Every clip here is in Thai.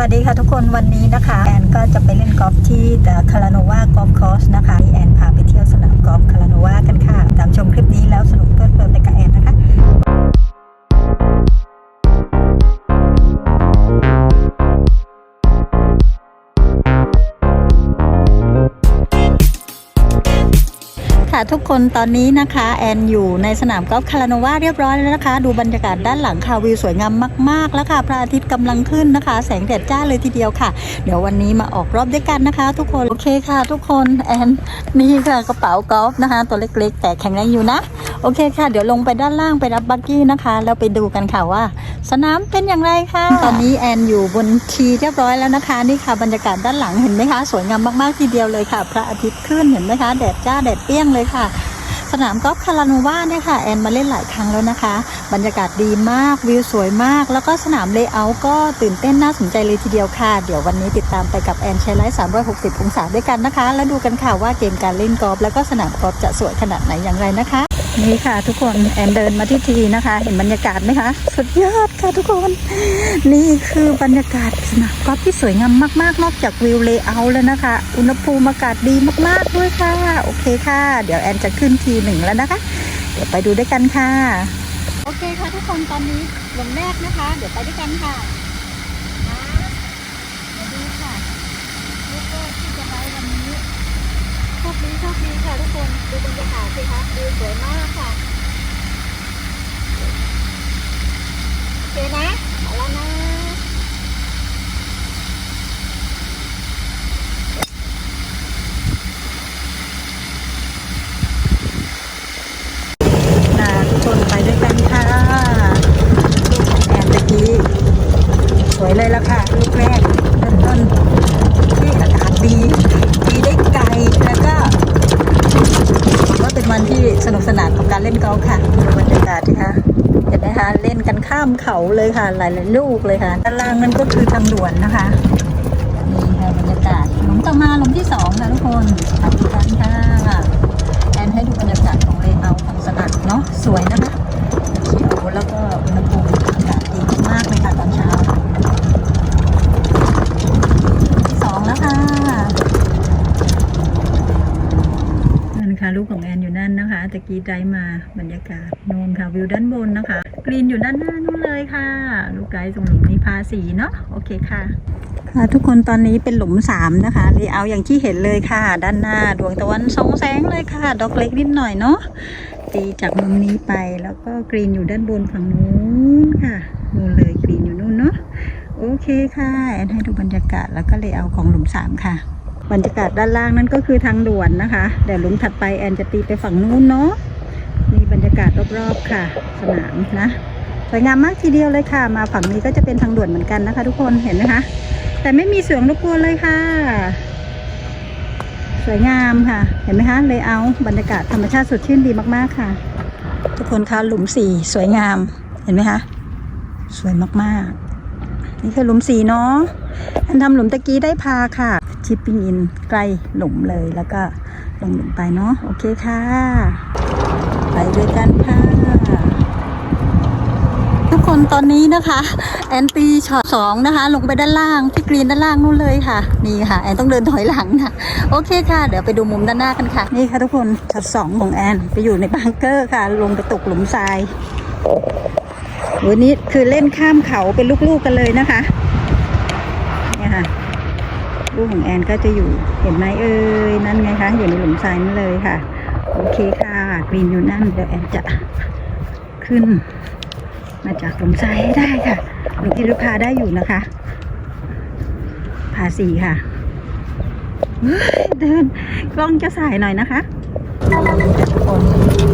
วัสดีค่ะทุกคนวันนี้นะคะแอนก็จะไปเล่นกอล์ฟที่คาราโนวากอล์ฟคอร์สนะคะแอนพาไปเที่ยวสนามกอล์ฟคาราโนวากันค่ะตามชมคลิปนี้แล้วสนุกเพลิดเพลินไปกับแอนนะคะ ค่ะทุกคนตอนนี้นะคะ แอนอยู่ในสนามกอล์ฟคาราโนวาเรียบร้อยแล้วนะคะ ดูบรรยากาศด้านหลังค่ะวิวสวยงามมาก ๆ แล้วค่ะพระอาทิตย์กำลังขึ้นนะคะ แสงแดดจ้าเลยทีเดียวค่ะ เดี๋ยววันนี้มาออกรอบด้วยกันนะคะ ทุกคนโอเคค่ะ ทุกคนแอนนี่ค่ะกระเป๋ากอล์ฟนะคะ ตัวเล็กๆ แต่แข็งแรงอยู่นะโอเคค่ะ เดี๋ยวลงไปด้านล่างไปรับบักกี้นะคะแล้วไปดูกันค่ะว่า สนามเป็นอย่างไรค่ะ ตอนนี้แอนอยู่บนทีเรียบร้อยแล้วนะคะ นี่ค่ะบรรยากาศด้านหลังเห็นไหมคะ สวยงามมากๆทีเดียวเลยค่ะ พระอาทิตย์ขึ้นเห็นไหมคะแดดจ้าแดดเปี้ยงเลยค่ะ สนามกอล์ฟคาราโนวาเนี่ยค่ะแอนมาเล่นหลายครั้งแล้วนะคะ บรรยากาศดีมากวิวสวยมาก แล้วก็สนามเลเยอร์ก็ตื่นเต้นน่าสนใจเลยทีเดียวค่ะ เดี๋ยววันนี้ติดตามไปกับแอนใช้ไลท์360 องศาด้วยกันนะคะ แล้วดูกันค่ะว่าเกมการเล่นกอล์ฟแล้วก็สนามกอล์ฟจะสวยขนาดไหนอย่างไรนะคะ นี่ค่ะทุกคนแอนเดินมาที่ทีนะคะ เห็นบรรยากาศไหมคะ สุดยอดค่ะทุกคน นี่คือบรรยากาศสนามกอล์ฟที่สวยงามมาก ๆ นอกจากวิวเลเยอร์แล้วนะคะ อุณหภูมิอากาศดีมาก ๆ ด้วยค่ะ โอเคค่ะ เดี๋ยวแอนจะขึ้นทีหนึ่งแล้วนะคะ เดี๋ยวไปดูด้วยกันค่ะ โอเคค่ะทุกคนตอนนี้ลุมแรกนะคะ เดี๋ยวไปด้วยกันค่ะมาดูค่ะลูกโลกที่จะไว้วันนี้ โชคดีโชคดีค่ะทุกคน ดูบรรยากาศสิคะดูสวยมากค่ะโอเคนะมาแล้วนะ ค่ะทุกคนไปด้วยกันค่ะลูกของแอนตะกี้สวยเลยละค่ะ ลูกแรกเริ่มต้นที่อากาศดีดีได้ไกลแล้วก็ถือว่าเป็นวันที่สนุกสนานกับการเล่ นกองค่ะดูบรรยากาศที่คะเห็นไหมคะเล่นกันข้ามเขาเลยค่ะ หลายๆลูกเลยค่ะด้านล่างนั่นก็คือทางด่วนนะคะนี่ค่ะบรรยากาศหลุมต่อมาหลุมที่สองค่ะทุกคนขอบคุณค่ะแอนให้ดูบรรยากาศของเลเยอร์ของสนาดเนาะสวยนะคะเขียวแล้วก็อุณหภูมิอากาศดีมากเลยค่ะตอนเช้าที่สองแล้วค่ะนั่นค่ะลูกของแอนอยู่นั่นีไดฟ์มาบรรยากาศโน่นค่ะวิวด้านบนนะคะ กรีนอยู่ด้านหน้านู่นเลยค่ะ ลูกไกด์ตรงหลุมนี้พาสีเนาะโอเคค่ะ ค่ะ ทุกคนตอนนี้เป็นหลุมสามนะคะเลเอร์อย่างที่เห็นเลยค่ะ ด้านหน้าดวงตะวันสองแสงเลยค่ะ ดอกเล็กนิดหน่อยเนาะตีจากมุมนี้ไปแล้วก็กรีนอยู่ด้านบนฝั่งนู้นค่ะนู่นเลยกรีนอยู่นู่นเนาะโอเคค่ะแอนให้ดูบรรยากาศแล้วก็เลเยอร์ของหลุมสามค่ะ บรรยากาศด้านล่างนั่นก็คือทางด่วนนะคะ เดี๋ยวหลุมถัดไปแอนจะตีไปฝั่งนู้นเนาะมีบรรยากาศรอบๆค่ะ สนามนะสวยงามมากทีเดียวเลยค่ะ มาฝั่งนี้ก็จะเป็นทางด่วนเหมือนกันนะคะ ทุกคนเห็นไหมคะแต่ไม่มีเสียงรบกวนเลยค่ะ สวยงามค่ะ เห็นไหมคะเลยเอาบรรยากาศธรรมชาติสดชื่นดีมากๆค่ะ ทุกคนคะหลุมสี่สวยงามเห็นไหมคะสวยมากๆ นี่คือหลุมสี่เนาะอันทำหลุมตะกี้ได้พาค่ะ ชิปปิ้งอินใกล้หลุมเลยแล้วก็ลงหลุมไปเนาะโอเคค่ะ ไปด้วยกันค่ะทุกคนตอนนี้นะคะแอนตีช็อตสองนะคะ ลงไปด้านล่างที่กรีนด้านล่างนู่นเลยค่ะ นี่ค่ะ แอนต้องเดินถอยหลังค่ะ โอเคค่ะ เดี๋ยวไปดูมุมด้านหน้ากันค่ะ นี่ค่ะทุกคนช็อตสองของแอนไปอยู่ในบังเกอร์ค่ะ ลงไปตกหลุมทรายวันนี้คือเล่นข้ามเขาเป็นลูกๆกันเลยนะคะ เนี่ยค่ะ ลูกของแอนก็จะอยู่เห็นไหมเอ่ยนั่นไงคะอยู่ในหลุมทรายนั่นเลยค่ะ โอเคค่ะกรีนอยู่นั่นเดี๋ยวแอนจะขึ้น มาจากหลุมทรายให้ได้ค่ะหลุมที่ลูกค้าได้อยู่นะคะพาสีค่ะเดินกล้องจะสายหน่อยนะคะคน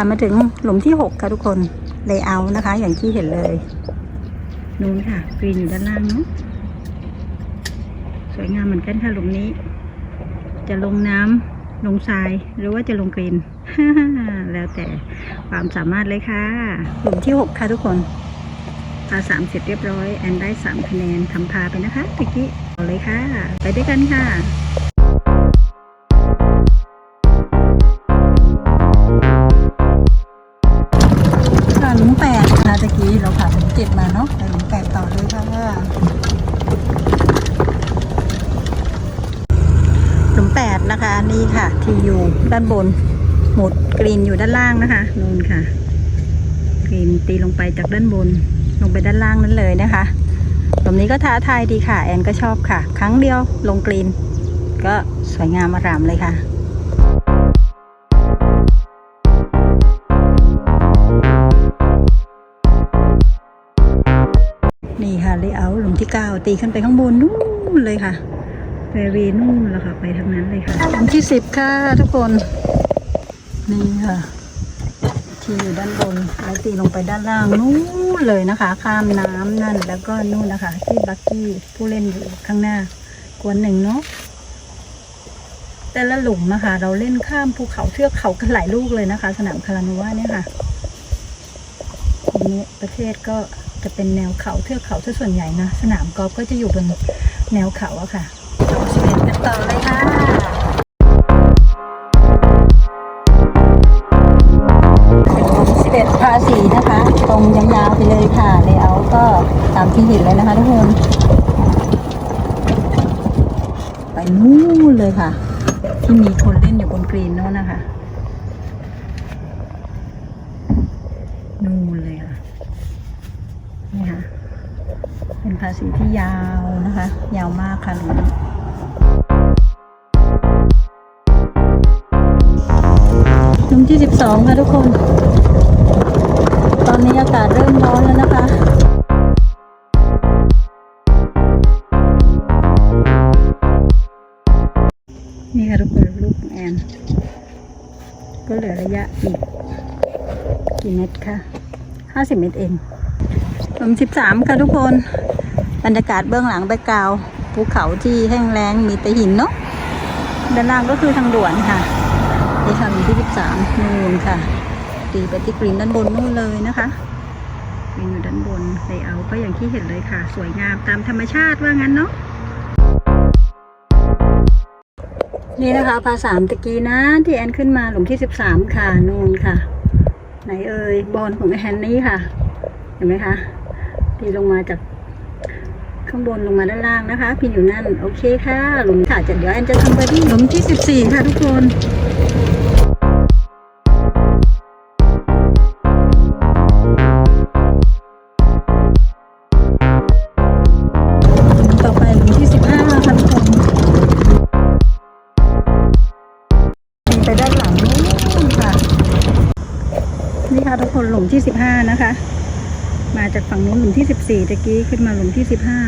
ค่ะมาถึงหลุมที่หกค่ะทุกคนเลเยอร์นะคะ อย่างที่เห็นเลยนู้นค่ะกรีนอยู่ด้านล่างเนาะสวยงามเหมือนกันค่ะหลุมนี้ จะลงน้ำลงทรายหรือว่าจะลงกรีนแล้วแต่ความสามารถเลยค่ะ หลุมที่ 6 ค่ะทุกคนพาสามเสร็จเรียบร้อยแอนได้ 3 คะแนนทำพาไปนะคะตะกี้เอาเลยค่ะ ไปด้วยกันค่ะ นี้ค่ะ ที่อยู่ด้านบน หมดกรีนอยู่ด้านล่างนะคะนู่นค่ะ กรีนตีลงไปจากด้านบน ลงไปด้านล่างนั้นเลยนะคะหลุมนี้ก็ท้าทายดีค่ะ แอนก็ชอบค่ะ ครั้งเดียวลงกรีน ก็สวยงามอารามเลยค่ะนี่ค่ะเลเยอร์หลุมที่เก้าตีขึ้นไปข้างบนนู่นเลยค่ะ เวรีนู่นแล้วค่ะ ไปทางนั้นเลยค่ะหลุมที่สิบค่ะทุกคน นี่ค่ะ ที่อยู่ด้านบนแล้วตีลงไปด้านล่างนู่นเลยนะคะ ข้ามน้ำนั่นแล้วก็นู่นนะคะ ที่บักกี้ผู้เล่นอยู่ข้างหน้ากวนหนึ่งเนาะแต่ละหลุมนะคะเราเล่นข้ามภูเขาเทือกเขากันหลายลูกเลยนะคะ สนามคาราโนวาเนี่ยค่ะภูมิประเทศก็จะเป็นแนวเขาเทือกเขาซะส่วนใหญ่นะ สนามกอล์ฟก็จะอยู่บนแนวเขาอะค่ะ ต่อเลยค่ะสิบเอ็ดพาสีนะคะ ตรงยาวๆไปเลยค่ะเลเยอร์ก็ตามที่เห็นเลยนะคะทุกคน ไปนู่นเลยค่ะ ที่มีคนเล่นอยู่บนกรีนโน้นนะคะนู่นเลยค่ะนี่ค่ะ เป็นภาษีที่ยาวนะคะ ยาวมากค่ะหนี้ ที่สิบสองค่ะทุกคน ตอนนี้อากาศเริ่มร้อนแล้วนะคะนี่ค่ะทุกคนลูกของแอนก็เหลือระยะอีกกี่เมตรคะห้าสิบเมตรเองหลุมสิบสามค่ะทุกคน บรรยากาศเบื้องหลังแบกกาวภูเขาที่แห้งแล้งมีแต่หินเนาะด้านล่างก็คือทางด่วนค่ะ นี่ค่ะหลุมที่สิบสามนู่นค่ะ ตีไปที่กรีนด้านบนนู่นเลยนะคะกรีนอยู่ด้านบนเลเยอร์ก็อย่างที่เห็นเลยค่ะ สวยงามตามธรรมชาติว่างั้นเนาะนี่นะคะพาสามตะกี้นะ ที่แอนขึ้นมาหลุมที่สิบสามค่ะนู่นค่ะ ไหนเอ่ยบอลของแอนนี่ค่ะ เห็นไหมคะตีลงมาจากข้างบนลงมาด้านล่างนะคะ พินอยู่นั่น โอเคค่ะ หลุมค่ะจะเดี๋ยวแอนจะทำไปที่หลุมที่สิบสี่ค่ะทุกคน ที่สิบห้านะคะ มาจากฝั่งนู้นหลุมที่สิบสี่ตะกี้ขึ้นมาหลุมที่สิบห้า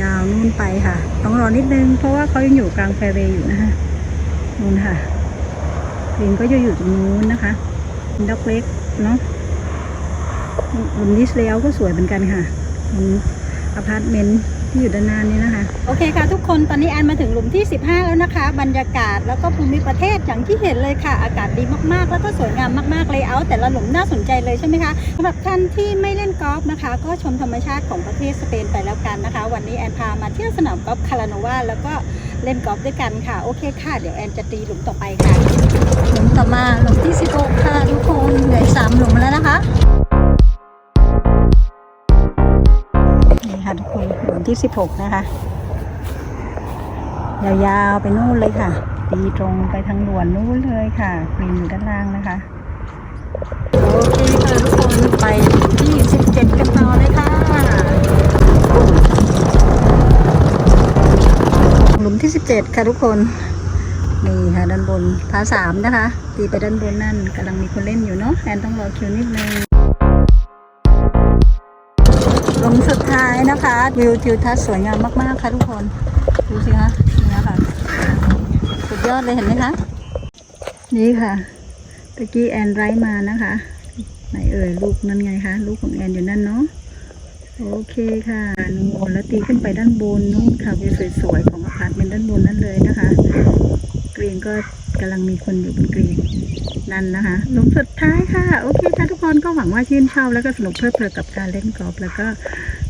ยาวๆนู่นไปค่ะ ต้องรอนิดนึง เพราะว่าเขายังอยู่กลางแฟร์เวย์อยู่นะคะนู่นค่ะกรีนก็จะอยู่ตรงนู้นนะคะเป็นดอกเล็กเนาะหลุมดิสเลย์ก็สวยเหมือนกันค่ะอพาร์ตเมนต์ ที่อยู่ด้านหน้านี้นะคะ โอเคค่ะทุกคนตอนนี้แอนมาถึงหลุมที่ 15 แล้วนะคะ บรรยากาศแล้วก็ภูมิประเทศอย่างที่เห็นเลยค่ะ อากาศดีมากๆ แล้วก็สวยงามมากๆเลยเอาแต่ละหลุมน่าสนใจเลยใช่ไหมคะสำหรับท่านที่ไม่เล่นกอล์ฟนะคะ ก็ชมธรรมชาติของประเทศสเปนไปแล้วกันนะคะ วันนี้แอนพามาเที่ยวสนามกอล์ฟคาราโนวาแล้วก็เล่นกอล์ฟด้วยกันค่ะโอเคค่ะเดี๋ยวแอนจะตีหลุมต่อไปค่ะหลุมต่อมาหลุมที่16ค่ะทุกคนเหลือสามหลุมแล้วนะคะ ที่ 16 นะคะ ยาวๆไปนู่นเลยค่ะ ตีตรงไปทางด่วนนู่นเลยค่ะกรีนอยู่ด้านล่างนะคะ โอเคค่ะทุกคนไปที่ 17 กันต่อเลยค่ะ หลุมที่ 17 ค่ะทุกคน นี่ค่ะด้านบนพาสามนะคะ ตีไปด้านบนนั่นกำลังมีคนเล่นอยู่เนาะแอนต้องรอคิวนิดนึง ลงสุดท้ายนะคะ วิวทิวทัศน์สวยงามมากๆค่ะทุกคน ดูสิคะนี่นะคะสุดยอดเลยเห็นไหมคะ นี่ค่ะตะกี้แอนไรมานะคะ ไหนเอ่ยลูกนั่นไงคะ ลูกของแอนอยู่นั่นเนาะโอเคค่ะนู่นแล้วตีขึ้นไปด้านบนนู่นค่ะวิวสวยๆของอพาร์ตนด้านบนนั่นเลยนะคะ กรีนก็กำลังมีคนอยู่บนกรีน นั่นนะคะหลุมสุดท้ายค่ะ โอเคค่ะทุกคนก็หวังว่าชื่นชอบแล้วก็สนุกเพลิดเพลินกับการเล่นกอล์ฟแล้วก็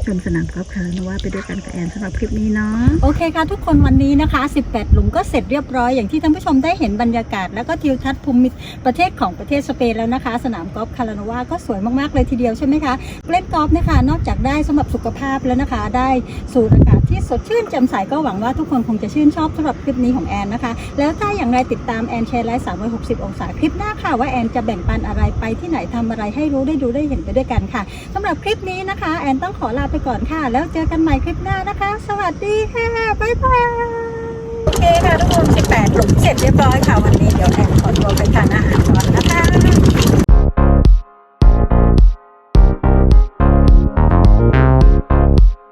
ชมสนามกอล์ฟคาราโนวาไปด้วยกันกับแอนสำหรับคลิปนี้เนาะโอเคค่ะทุกคนวันนี้นะคะ 18 หลุมก็เสร็จเรียบร้อยอย่างที่ท่านผู้ชมได้เห็นบรรยากาศ แล้วก็ทิวทัศน์ภูมิประเทศของประเทศสเปนแล้วนะคะ สนามกอล์ฟคาราโนวาก็สวยมากๆเลยทีเดียวใช่ไหมคะเล่นกอล์ฟนะคะ นอกจากได้สำหรับสุขภาพแล้วนะคะ ได้สูดอากาศที่สดชื่นแจ่มใสก็หวังว่าทุกคนคงจะชื่นชอบสำหรับคลิปนี้ของแอนนะคะ แล้วถ้าอย่างไรติดตามแอนแชร์ไลฟ์360 องศาคลิปหน้าค่ะว่าแอนจะแบ่งปันอะไรไปที่ไหนทำอะไรให้รู้ได้ดูได้เห็นไปด้วยกันค่ะสำหรับคลิปนี้นะคะแอนต้องขอลาไปก่อนค่ะ แล้วเจอกันใหม่คลิปหน้านะคะ สวัสดีค่ะบ๊ายบายโอเคค่ะทุกคน18หลุมเสร็จเรียบร้อยค่ะวันนี้เดี๋ยวแอนขอตัวไปทานอาหารก่อนนะคะ